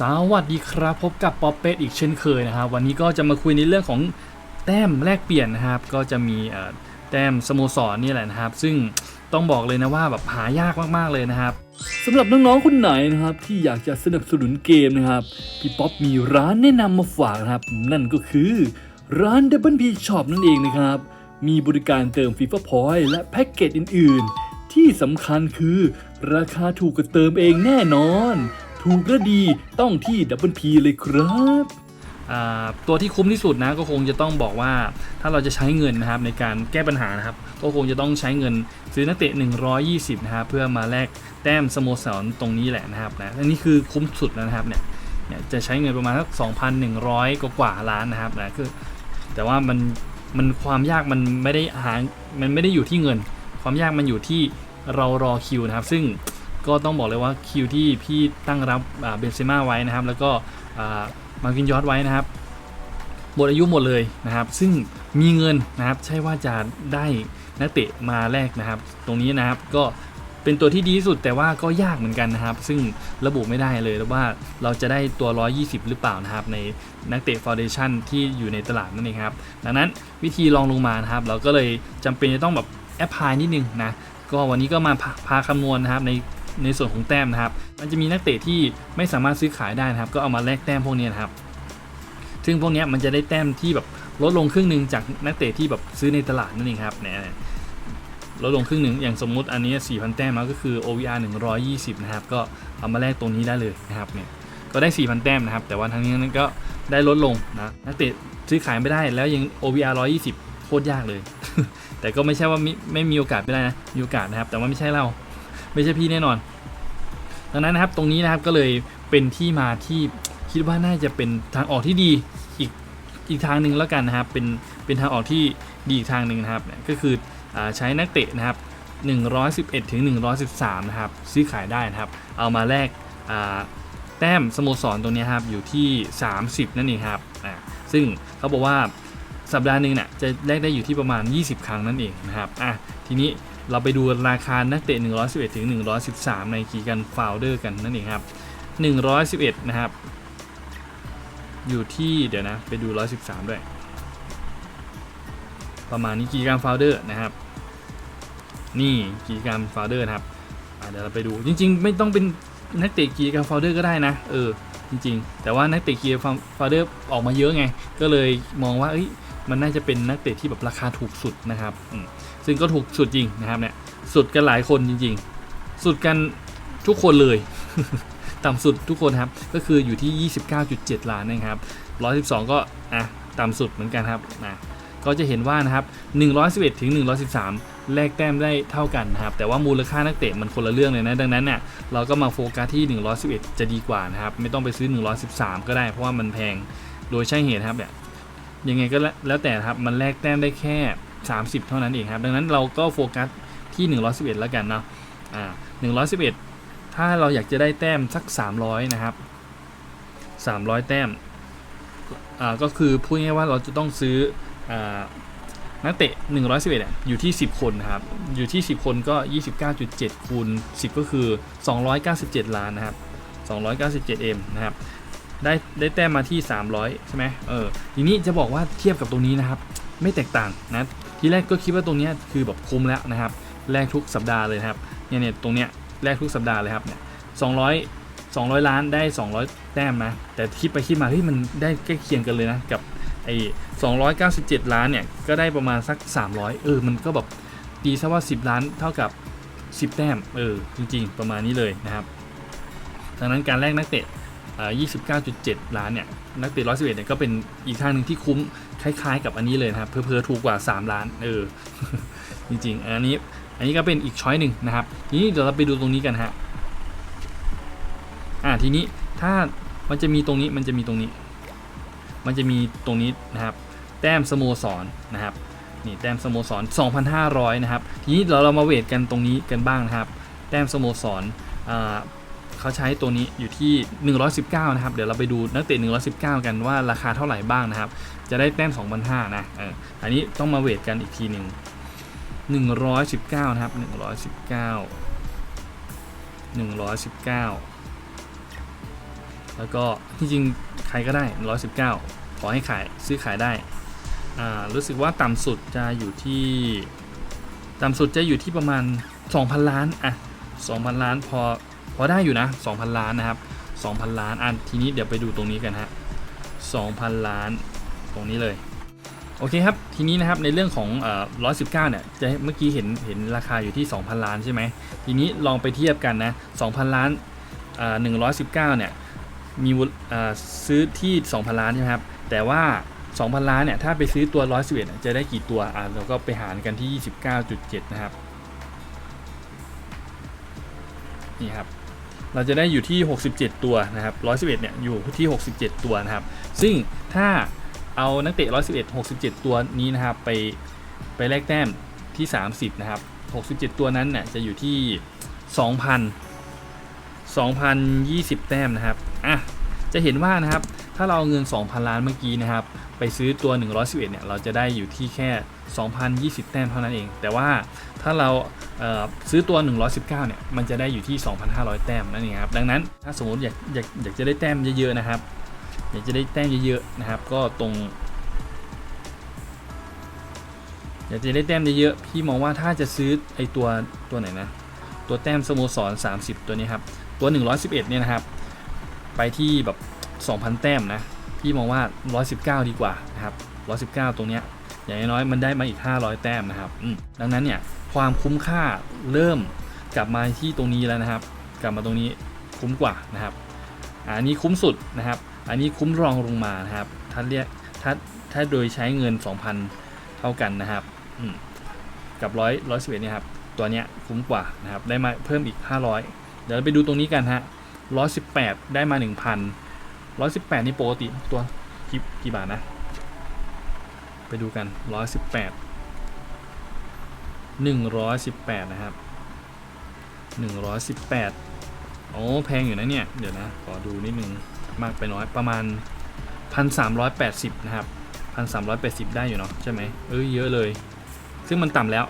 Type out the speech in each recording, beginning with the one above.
สวัสดีครับพบกับป๊อปเป็ดอีกเช่นเคยนะครับวันนี้ก็จะมาคุยในเรื่องของแต้มแลกเปลี่ยนนะครับ ก็จะมีแต้มสโมสรนี่แหละนะครับ ซึ่งต้องบอกเลยนะว่าแบบหายากมากๆเลยนะครับสำหรับน้องๆคนไหนนะครับ ที่อยากจะสนับสนุนเกมนะครับพี่ป๊อปมีร้านแนะนำมาฝากนะครับ นั่นก็คือร้าน Double P Shop นั่นเองนะครับ มีบริการเติม FIFA Point และแพ็กเกจอื่น ๆ ที่สำคัญคือราคาถูกกว่าเติมเองแน่นอน ถูกและดีต้องที่ Double P เลยครับตัวที่คุ้มที่สุดนะก็คงจะต้องบอกว่าถ้าเราจะใช้เงินนะครับในการแก้ปัญหานะครับก็คงจะต้องใช้เงินซื้อนักเตะ 120 นะครับเพื่อมาแลกแต้มสโมสรตรงนี้แหละนะครับนะอันนี้คือคุ้มสุดแล้วนะครับเนี่ยเนี่ยจะใช้เงินประมาณสัก2,100 กว่ากว่าล้านนะครับนะคือแต่ว่ามันมันความยากมันไม่ได้หามันไม่ได้อยู่ที่เงิน ความยากมันอยู่ที่เรารอคิวนะครับ ซึ่ง ก็ต้องบอกเลยว่าคิวที่พี่ตั้งรับเบนเซม่าไว้นะครับ แล้วก็มาร์กินยอดไว้นะครับหมดอายุหมดเลยนะครับ ซึ่งมีเงินนะครับใช่ว่าจะได้นักเตะมาแลกนะครับ ตรงนี้นะครับก็เป็นตัวที่ดีที่สุดแต่ว่าก็ยากเหมือนกันนะครับ ซึ่งระบุไม่ได้เลยว่าเราจะได้ตัว 120 หรือเปล่านะครับ ในนักเตะฟาวเดชั่นที่อยู่ในตลาดนั่นเองครับ ดังนั้นวิธีลองลงมานะครับ เราก็เลยจำเป็นจะต้องแบบแอปพลายนิดนึงนะก็วันนี้ก็มาพาพาคำนวณนะครับใน ในส่วนของแต้มนะครับ มันจะมีนักเตะที่ไม่สามารถซื้อขายได้นะครับ ก็เอามาแลกแต้มพวกนี้นะครับ ซึ่งพวกนี้มันจะได้แต้มที่แบบลดลงครึ่งหนึ่งจากนักเตะที่แบบซื้อในตลาดนั่นเองครับเนี่ยลดลงครึ่งหนึ่งอย่างสมมุติอันนี้ 4,000 แต้มแล้วก็คือ OVR 120 นะครับ ก็เอามาแลกตรงนี้ได้เลยนะครับเนี่ยก็ได้ 4,000 แต้มนะครับ แต่ว่าทั้งนี้นั้นก็ได้ลดลงนะนักเตะซื้อขายไม่ได้แล้วยัง OVR 120 โคตรยากเลย แต่ก็ไม่ใช่ว่ามิไม่มีโอกาสไม่ได้นะมีโอกาสนะครับ แต่ว่าไม่ใช่เรา ไม่ใช่พี่แน่นอน ดังนั้นนะครับตรงนี้นะครับก็เลยเป็นที่มาที่คิดว่าน่าจะเป็นทางออกที่ดีอีกอีกทางหนึ่งแล้วกันนะครับเป็นเป็นทางออกที่ดีอีกทางหนึ่งนะครับก็คืออใช้นักเตะนะครับ 111ถึง113 นะครับ ซื้อขายได้นะครับ เอามาแลกแต้มสโมสรตรงนี้ครับอยู่ที่ 30 นั่นเองครับซึ่งเขาบอกว่าสัปดาห์หนึ่งเนี่ยจะแลกได้อยู่ที่ประมาณ 20 ครั้งนั่นเองนะครับอะทีนี้ เราไปดูราคานักเตะ 111 ถึง 113 ในกีกันฟาวเดอร์กันนั่นเองครับ 111 นะครับ อยู่ที่เดี๋ยวนะ ไปดู 113 ด้วย ประมาณนี้กีการฟาวเดอร์นะครับ นี่กีการฟาวเดอร์นะครับเดี๋ยวเราไปดูจริง ๆ ไม่ต้องเป็นนักเตะกีการฟาวเดอร์ก็ได้นะ เออจริง ๆ แต่ว่านักเตะกีการฟาวเดอร์ออกมาเยอะไง ก็เลยมองว่าเอ้ย มันน่าจะเป็นนักเตะที่แบบราคาถูกสุดนะครับ ซึ่งก็ถูกสุดจริงนะครับเนี่ย สุดกันหลายคนจริง ๆ สุดกันทุกคนเลย ต่ำสุดทุกคนครับ ก็คืออยู่ที่ 29.7 ล้านนะครับ 112 ก็อะต่ำสุดเหมือนกันครับนะก็จะเห็นว่านะครับ 111 ถึง 113 แลกแต้มได้เท่ากันนะครับ แต่ว่ามูลค่านักเตะมันคนละเรื่องเลยนะ ดังนั้นเนี่ยเราก็มาโฟกัสที่ 111 จะดีกว่านะครับ ไม่ต้องไปซื้อ 113 ก็ได้ เพราะว่ามันแพง โดยใช่เหตุครับเนี่ย ยังไงก็แล้วแต่ครับ มันแลกแต้มได้แค่ 30 เท่านั้นเองครับ ดังนั้นเราก็โฟกัสที่ 111 แล้วกันเนาะอ่า111 ถ้าเราอยากจะได้แต้มสัก 300 นะครับ 300 แต้มอ่าก็คือพูดง่ายว่าเราจะต้องซื้ออ่านักเตะ 111อะอยู่ที่ 10 คนนะครับ อยู่ที่ 10 คนก็ 29.7คูณ10 ก็คือ 297 ล้านนะครับ 297 M นะครับ ได้ได้แต้มมาที่ 300 ใช่ไหมเออทีนี้จะบอกว่าเทียบกับตรงนี้นะครับ ไม่แตกต่างนะทีแรกก็คิดว่าตรงนี้คือแบบคุ้มแล้วนะครับแลกทุกสัปดาห์เลยครับเนี่ยเนี่ยตรงเนี้ยแลกทุกสัปดาห์เลยครับเนี่ย200 200ล้านได้ 200 แต้มนะแต่คิดไปคิดมาเฮ้ยมันได้ใกล้เคียงกันเลยนะกับไอ้297 ล้านเนี่ยก็ได้ประมาณสัก 300 เออ มันก็แบบดีซะว่า 10 ล้านเท่ากับ 10 แต้ม เออ จริง ๆ ประมาณนี้เลยนะครับ ดังนั้นการแลกนักเตะ 29.7 ล้านเนี่ยนักเตะ111เนี่ยก็เป็นอีกทางหนึ่งที่คุ้มคล้ายๆ กับอันนี้เลยนะครับ เพอๆถูกกว่า 3 ล้านเออจริงๆ อันนี้อันนี้ก็เป็นอีกช้อยหนึ่งนะครับทีนี้เดี๋ยวเราไปดูตรงนี้กันฮะอ่าทีนี้ถ้ามันจะมีตรงนี้มันจะมีตรงนี้ มันจะมีตรงนี้นะครับ แต้มสโมสรนะครับนี่แต้มสโมสร 2,500 นะครับ ทีนี้เราเรามาเวทกันตรงนี้กันบ้างนะครับ แต้มสโมสรอ่า เขาใช้ตัวนี้อยู่ที่ 119 นะครับ เดี๋ยวเราไปดูนักเตะ 119 กันว่าราคาเท่าไหร่บ้างนะครับ จะได้แต้ม2,500นะเอออันนี้ต้องมาเวทกันอีกทีหนึ่ง119 นะครับ 119 119 แล้วก็ที่จริงใครก็ได้ 119 ขอให้ขายซื้อขายได้ อ่า รู้สึกว่าต่ำสุดจะอยู่ที่ ต่ำสุดจะอยู่ที่ประมาณ 2,000 ล้าน อะ 2,000 ล้านพอ พอได้อยู่นะ 2,000 ล้านนะครับ 2,000 ล้านอะทีนี้เดี๋ยวไปดูตรงนี้กันฮะ2,000 ล้านตรงนี้เลยโอเคครับ ทีนี้นะครับในเรื่องของเอ่อ119เนี่ยจะเมื่อกี้เห็นเห็นราคาอยู่ที่ 2,000 ล้านใช่ไหมทีนี้ลองไปเทียบกันนะ 2,000 ล้านเอ่อ119เนี่ยมีมูลเอ่อซื้อที่ 2,000 ล้านใช่ไหมครับ แต่ว่า 2,000 ล้านเนี่ยถ้าไปซื้อตัว 111 จะได้กี่ตัวอะเราก็ไปหารกันที่ 29.7 นะครับ นี่ครับ เราจะได้อยู่ที่ 67 ตัวนะครับ 111 เนี่ยอยู่ที่ 67 ตัวนะครับ ซึ่งถ้าเอานักเตะ 111 67 ตัวนี้นะครับไปไปแลกแต้มที่ 30 นะครับ 67 ตัวนั้นเนี่ยจะอยู่ที่ 2,000 2,020 แต้มนะครับ อะ จะเห็นว่านะครับ ถ้าเราเอาเงิน 2,000 ล้านเมื่อกี้นะครับ ไปซื้อตัว 111 เนี่ย เราจะได้อยู่ที่แค่ 2,020 แต้มเท่านั้นเอง แต่ว่าถ้าเราเซื้อตัว 119 เนี่ย มันจะได้อยู่ที่ 2,500 แต้มนั่นเองครับ ดังนั้นถ้าสมมติอยากอยากอยากจะได้แต้มเยอะๆนะครับ อยากจะได้แต้มเยอะๆนะครับ ก็ตรง อยากจะได้แต้มเยอะๆ พี่มองว่าถ้าจะซื้อไอตัวตัวไหนนะ ตัวแต้มสโมสร 30 ตัวนี้ครับ ตัว 111 เนี่ยนะครับ ไปที่แบบ 2,000 แต้มนะ พี่มองว่า 119 ดีกว่านะครับ 119 ตรงเนี้ยอย่างน้อยมันได้มาอีก 500 แต้มนะครับดังนั้นเนี่ยความคุ้มค่าเริ่มกลับมาที่ตรงนี้แล้วนะครับ กลับมาตรงนี้คุ้มกว่านะครับ อันนี้คุ้มสุดนะครับ อันนี้คุ้มรองลงมานะครับถ้าเรียกถ้าถ้าโดยใช้เงิน 2,000 เท่ากันนะครับกับร้อยร้อยสิบเอ็ดเนี่ยครับตัวเนี้ยคุ้มกว่านะครับได้มาเพิ่มอีก 500 เดี๋ยวเราไปดูตรงนี้กันฮะร้อยสิบแปดได้มา 1,000 ร้อยสิบแปดนี่ปกติตัวกี่กี่บาทนะ ไปดูกันร้อยสิบแปดหนึ่งร้อยสิบแปดนะครับหนึ่งร้อยสิบแปดโอ้แพงอยู่นะเนี่ย เดี๋ยวนะ ขอดูนิดนึงมากไปน้อยประมาณพันสามร้อยแปดสิบนะครับพันสามร้อยแปดสิบได้อยู่เนาะใช่ไหมเอ้ยเยอะเลย ซึ่งมันต่ำแล้ว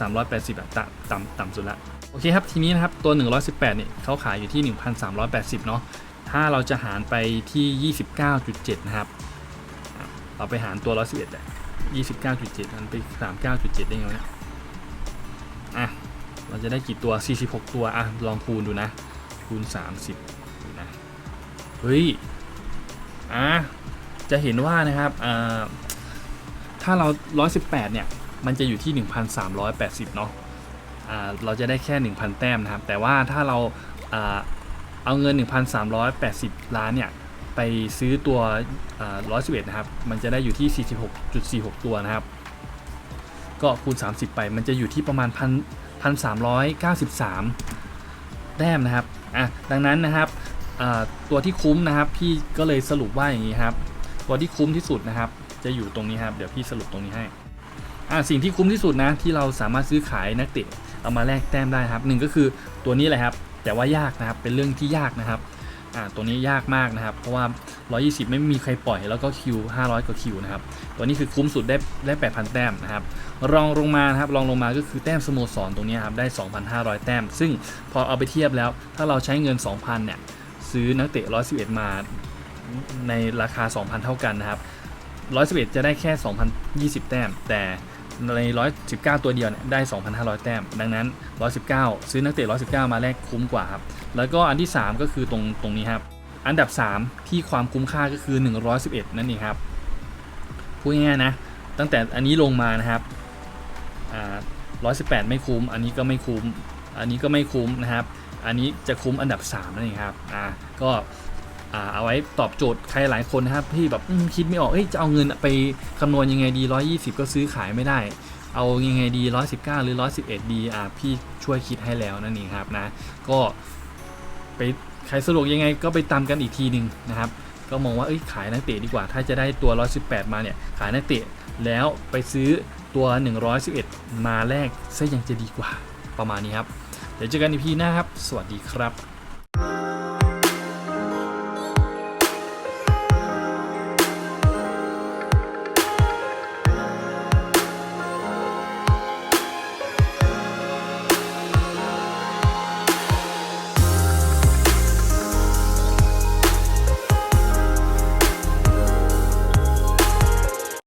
1,380อะต่ำต่ำต่ำสุดละโอเคครับ ทีนี้นะครับ ตัว 118เนี่ยเขาขายอยู่ที่ 1,380 เนาะ ถ้าเราจะหารไปที่ 29.7 นะครับ เราไปหารตัว111เลย29.7 มันไป 39.7 ได้ไงวะเนี่ยอะ เราจะได้กี่ตัว 46 ตัว อะ ลองคูณดูนะ คูณ 30 ดูนะ เฮ้ย อะ จะเห็นว่านะครับอ่าถ้าเรา 118 เนี่ย มันจะอยู่ที่ 1,380 เนาะ อ่า เราจะได้แค่ 1,000 แต้มนะครับ แต่ว่าถ้าเรา อ่า เอาเงิน 1,380 ล้านเนี่ย ไปซื้อตัวอ่า111 นะครับ มันจะได้อยู่ที่ 46.46 ตัวนะครับ ก็คูณ 30 ไป มันจะอยู่ที่ประมาณ1,393 แต้มนะครับ อะ ดังนั้นนะครับ ตัวที่คุ้มนะครับ พี่ก็เลยสรุปว่าอย่างนี้ครับ ตัวที่คุ้มที่สุดนะครับ จะอยู่ตรงนี้ครับ เดี๋ยวพี่สรุปตรงนี้ให้ อ่าสิ่งที่คุ้มที่สุดนะ ที่เราสามารถซื้อขายนักเตะเอามาแลกแต้มได้ครับหนึ่งก็คือตัวนี้แหละครับ แต่ว่ายากนะครับเป็นเรื่องที่ยากนะครับอ่าตัวนี้ยากมากนะครับ เพราะว่า 120 ไม่มีใครปล่อยแล้วก็คิว 500 กว่าคิวนะครับ ตัวนี้คือคุ้มสุดได้ได้ 8,000 แต้มนะครับ รองลงมาครับรองลงมาก็คือแต้มสโมสรตรงนี้ครับได้ 2,500 แต้ม ซึ่งพอเอาไปเทียบแล้ว ถ้าเราใช้เงิน 2,000 เนี่ย ซื้อนักเตะ 111 มาในราคา 2,000 เท่ากันนะครับ 111 จะได้แค่ 2,020 แต้ม แต่ ใน 119 ตัวเดียวเนี่ยได้ 2,500 แต้ม ดังนั้น 119 ซื้อนักเตะ 119 มาแลกคุ้มกว่าครับ แล้วก็อันที่ 3 ก็คือตรงตรงนี้ครับ อันดับ 3 ที่ความคุ้มค่าก็คือ 111 นั่นเองครับ พูดง่ายๆนะ ตั้งแต่อันนี้ลงมานะครับอ่า118 ไม่คุ้ม อันนี้ก็ไม่คุ้ม อันนี้ก็ไม่คุ้มนะครับ อันนี้จะคุ้มอันดับ 3 นั่นเองครับ อ่า ก็ เอาไว้ตอบโจทย์ใครหลายคนนะครับที่แบบคิดไม่ออกเอ้ยจะเอาเงินไปคำนวณยังไงดี 120 ก็ซื้อขายไม่ได้ เอายังไงดี 119 หรือ 111 ดีอ่าพี่ช่วยคิดให้แล้วนั่นเองครับนะก็ไปใครสะดวกยังไงก็ไปตามกันอีกทีหนึ่งนะครับก็มองว่าเอ้ยขายนักเตะดีกว่า ถ้าจะได้ตัว 118 มาเนี่ยขายนักเตะแล้วไปซื้อตัว 111 มาแลกซะยังจะดีกว่าประมาณนี้ครับเดี๋ยวเจอกันอีพีหน้าครับ สวัสดีครับ